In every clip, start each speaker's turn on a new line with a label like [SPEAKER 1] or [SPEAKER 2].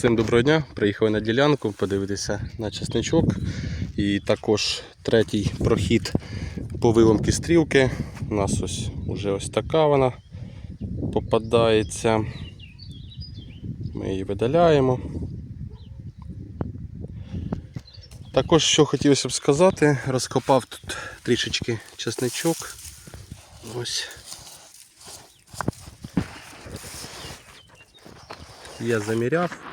[SPEAKER 1] Всім доброго дня. Приїхали на ділянку подивитися на чесничок. І також третій прохід по виломки стрілки. У нас ось уже ось така вона попадається. Ми її видаляємо. Також, що хотілося б сказати, розкопав тут трішечки чесничок. Ось. Я заміряв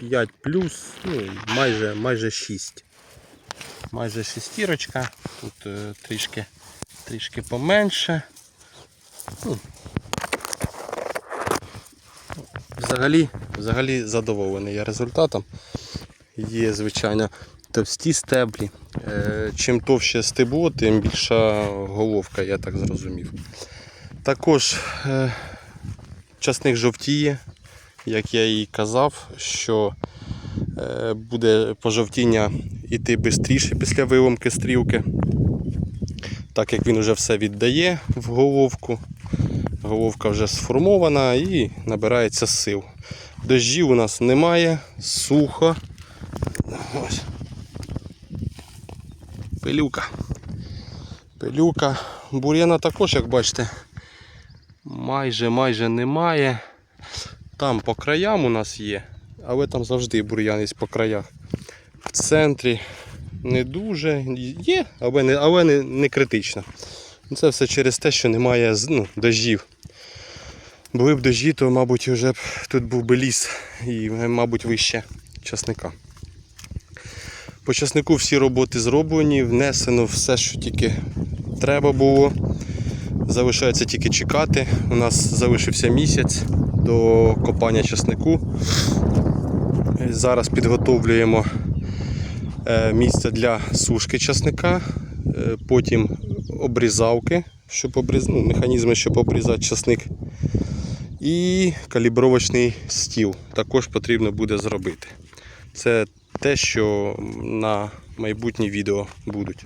[SPEAKER 1] 5 плюс, ну майже, майже 6. Майже шестірочка. Тут е, трішки, трішки поменше. Ну, взагалі, взагалі задоволений я результатом. Є, звичайно, товсті стеблі. Е, чим товще стебло, тим більша головка, я так зрозумів. Також е, часник жовтіє, як я і казав, що е, буде пожовтіння йти швидше після виломки стрілки, так як він вже все віддає в головку. Головка вже сформована і набирається сил. Дощів у нас немає, сухо. Ось. Пилюка. Пилюка. Бур'яна також, як бачите, майже майже немає. Там по краям у нас є, але там завжди бур'ян є по краях. В центрі не дуже є, але не, але не, не критично. Це все через те, що немає ну, дождів. Були б дожді, то, мабуть, вже б тут був би ліс і, мабуть, вище часника. По часнику всі роботи зроблені, внесено все, що тільки треба було. Залишається тільки чекати. У нас залишився місяць до копання часнику. Зараз підготовлюємо е, місце для сушки часника, е, потім обрізавки, щоб обріз... ну, механізми, щоб обрізати часник. І калібровочний стіл також потрібно буде зробити. Це те, що на майбутні відео будуть.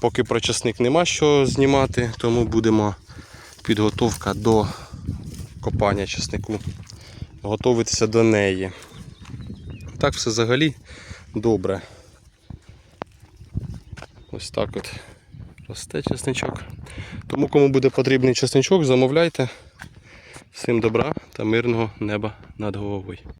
[SPEAKER 1] Поки про часник нема що знімати, тому будемо підготовка до копання часнику. Готуватися до неї. Так все взагалі добре. Ось так от росте часничок. Тому кому буде потрібний часничок, замовляйте. Всім добра та мирного неба над головою.